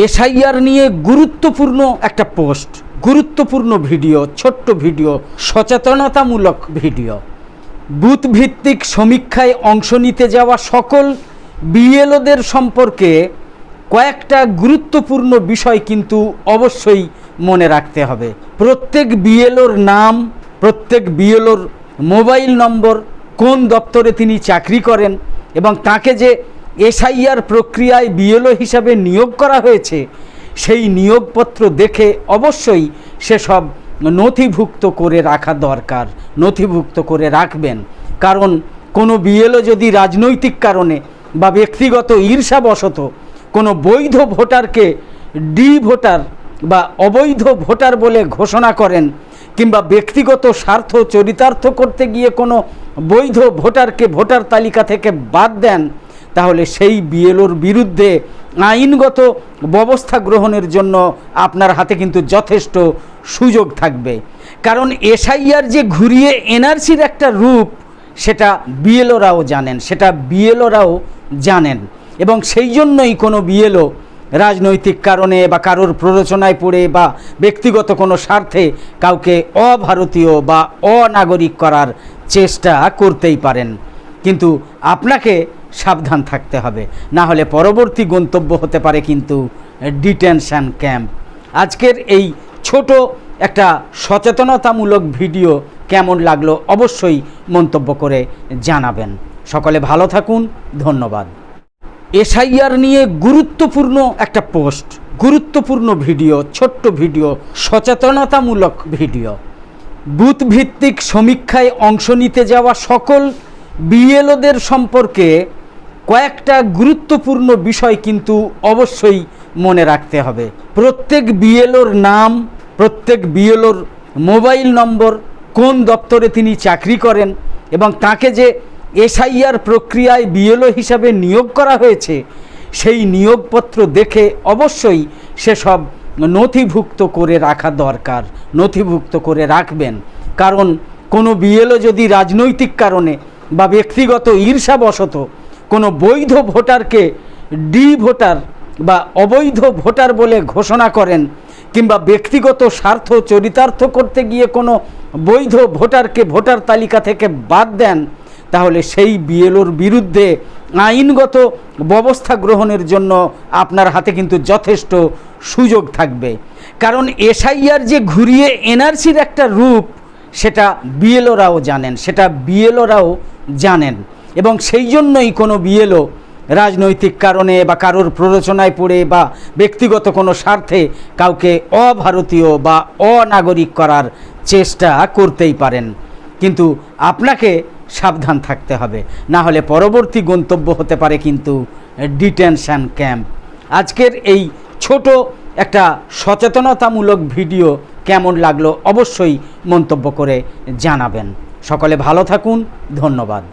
SIR নিয়ে গুরুত্বপূর্ণ একটা পোস্ট, গুরুত্বপূর্ণ ভিডিও, ছোট্ট ভিডিও, সচেতনতামূলক ভিডিও। বুথ ভিত্তিক সমীক্ষায় অংশ নিতে যাওয়া সকল বিএলওদের সম্পর্কে কয়েকটা গুরুত্বপূর্ণ বিষয় কিন্তু অবশ্যই মনে রাখতে হবে। প্রত্যেক বিএলওর নাম, প্রত্যেক বিএলওর মোবাইল নম্বর, কোন দপ্তরে তিনি চাকরি করেন এবং তাকে যে এসআইআর প্রক্রিয়ায় বিএলও হিসাবে নিয়োগ করা হয়েছে। সেই নিয়োগপত্র দেখে অবশ্যই সেসব নথিভুক্ত করে রাখা দরকার, নথিভুক্ত করে রাখবেন। কারণ কোনো বিএলও যদি রাজনৈতিক কারণে বা ব্যক্তিগত ঈর্ষাবশত কোনো বৈধ ভোটারকে ডি ভোটার বা অবৈধ ভোটার বলে ঘোষণা করেন কিংবা ব্যক্তিগত স্বার্থ চরিতার্থ করতে গিয়ে কোনো বৈধ ভোটারকে ভোটার তালিকা থেকে বাদ দেন তাহলে সেই বিএলওর বিরুদ্ধে আইনগত ব্যবস্থা গ্রহণের জন্য আপনার হাতে কিন্তু যথেষ্ট সুযোগ থাকবে। কারণ এসআইআর যে ঘুরিয়ে এনআরসির একটা রূপ, সেটা বিএলওরাও জানেন, সেটা বিএলওরাও জানেন। এবং সেই জন্যই কোনো বিএলও রাজনৈতিক কারণে বা কারোর প্ররোচনায় পড়ে বা ব্যক্তিগত কোনো স্বার্থে কাউকে অভারতীয় বা অনাগরিক করার চেষ্টা করতেই পারেন। কিন্তু আপনাকে সাবধান থাকতে হবে। না হলে পরবর্তী গন্তব্য হতে পারে কিন্তু ডিটেনশন ক্যাম্প। আজকের এই ছোট একটা সচেতনতামূলক ভিডিও কেমন লাগল অবশ্যই মন্তব্য করে জানাবেন। সকলে ভালো থাকুন, ধন্যবাদ। এসআইআর নিয়ে গুরুত্বপূর্ণ একটা পোস্ট, গুরুত্বপূর্ণ ভিডিও, ছোট্ট ভিডিও, সচেতনতামূলক ভিডিও। বুথ ভিত্তিক সমীক্ষায় অংশ নিতে যাওয়া সকল বিএলওদের সম্পর্কে কয়েকটা গুরুত্বপূর্ণ বিষয় কিন্তু অবশ্যই মনে রাখতে হবে। প্রত্যেক বিএলওর নাম, প্রত্যেক বিএলওর মোবাইল নম্বর, কোন দপ্তরে তিনি চাকরি করেন এবং তাকে যে এসআইআর প্রক্রিয়ায় বিএলও হিসাবে নিয়োগ করা হয়েছে, সেই নিয়োগপত্র দেখে অবশ্যই সেসব নথিভুক্ত করে রাখা দরকার, নথিভুক্ত করে রাখবেন। কারণ কোনো বিএলও যদি রাজনৈতিক কারণে বা ব্যক্তিগত ঈর্ষাবশত কোনো বৈধ ভোটারকে ডি ভোটার বা অবৈধ ভোটার বলে ঘোষণা করেন কিংবা ব্যক্তিগত স্বার্থ চরিতার্থ করতে গিয়ে কোনো বৈধ ভোটারকে ভোটার তালিকা থেকে বাদ দেন, তাহলে সেই বিএলওর বিরুদ্ধে আইনগত ব্যবস্থা গ্রহণের জন্য আপনার হাতে কিন্তু যথেষ্ট সুযোগ থাকবে। কারণ এসআইআর যে ঘুরিয়ে এনআরসির একটা রূপ, সেটা বিএলওরাও জানেন, সেটা বিএলওরাও জানেন। এবং সেই জন্যই কোনো বিএলও রাজনৈতিক কারণে বা কারোর প্ররোচনায় পড়ে বা ব্যক্তিগত কোনো স্বার্থে কাউকে অভারতীয় বা অনাগরিক করার চেষ্টা করতেই পারেন। কিন্তু আপনাকে সাবধান থাকতে হবে। না হলে পরবর্তী গন্তব্য হতে পারে কিন্তু ডিটেনশন ক্যাম্প। আজকের এই ছোট একটা সচেতনতামূলক ভিডিও কেমন লাগল অবশ্যই মন্তব্য করে জানাবেন। সকলে ভালো থাকুন, ধন্যবাদ।